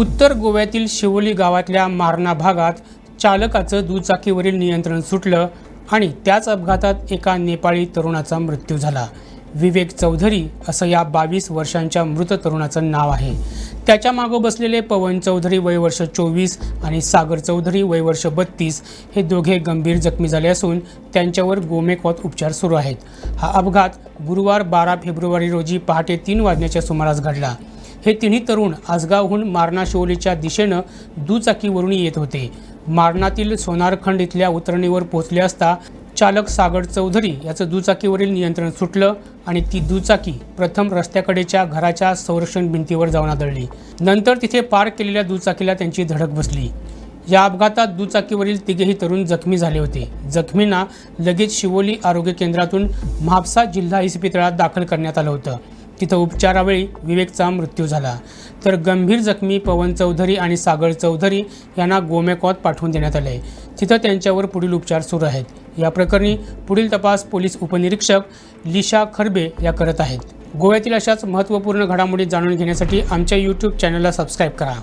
उत्तर गोव्यातील शिवोली गावातल्या मारणा भागात चालकाचं दुचाकीवरील नियंत्रण सुटलं आणि त्याच अपघातात एका नेपाळी तरुणाचा मृत्यू झाला. विवेक चौधरी असं या बावीस वर्षांच्या मृत तरुणाचं नाव आहे. त्याच्या मागं बसलेले पवन चौधरी वय वर्ष चोवीस आणि सागर चौधरी वय वर्ष बत्तीस हे दोघे गंभीर जखमी झाले असून त्यांच्यावर गोमेकॉत उपचार सुरू आहेत. हा अपघात गुरुवार बारा फेब्रुवारी रोजी पहाटे तीन वाजण्याच्या सुमारास घडला. हे तिन्ही तरुण आसगावहून मारणा शिवोलीच्या दिशेनं दुचाकीवरून येत होते. मारणातील सोनारखंड इथल्या उतरणीवर पोहोचले असता चालक सागर चौधरी याचं दुचाकीवरील नियंत्रण सुटलं आणि ती दुचाकी प्रथम रस्त्याकडेच्या घराच्या संरक्षण भिंतीवर जाऊन आदळली. नंतर तिथे पार्क केलेल्या दुचाकीला त्यांची धडक बसली. या अपघातात दुचाकीवरील तिघेही तरुण जखमी झाले होते. जखमींना लगेच शिवोली आरोग्य केंद्रातून म्हापसा जिल्हा इस्पितळात दाखल करण्यात आलं होतं. तिथं उपचारावेळी विवेकचा मृत्यू झाला. तर गंभीर जखमी पवन चौधरी आणि सागर चौधरी यांना गोमेकॉत पाठवून देण्यात आले. तिथं त्यांच्यावर पुढील उपचार सुरू आहेत. या प्रकरणी पुढील तपास पोलीस उपनिरीक्षक लिशा खरबे या करत आहेत. गोव्यातील अशाच महत्त्वपूर्ण घडामोडी जाणून घेण्यासाठी आमच्या यूट्यूब चॅनलला सबस्क्राईब करा.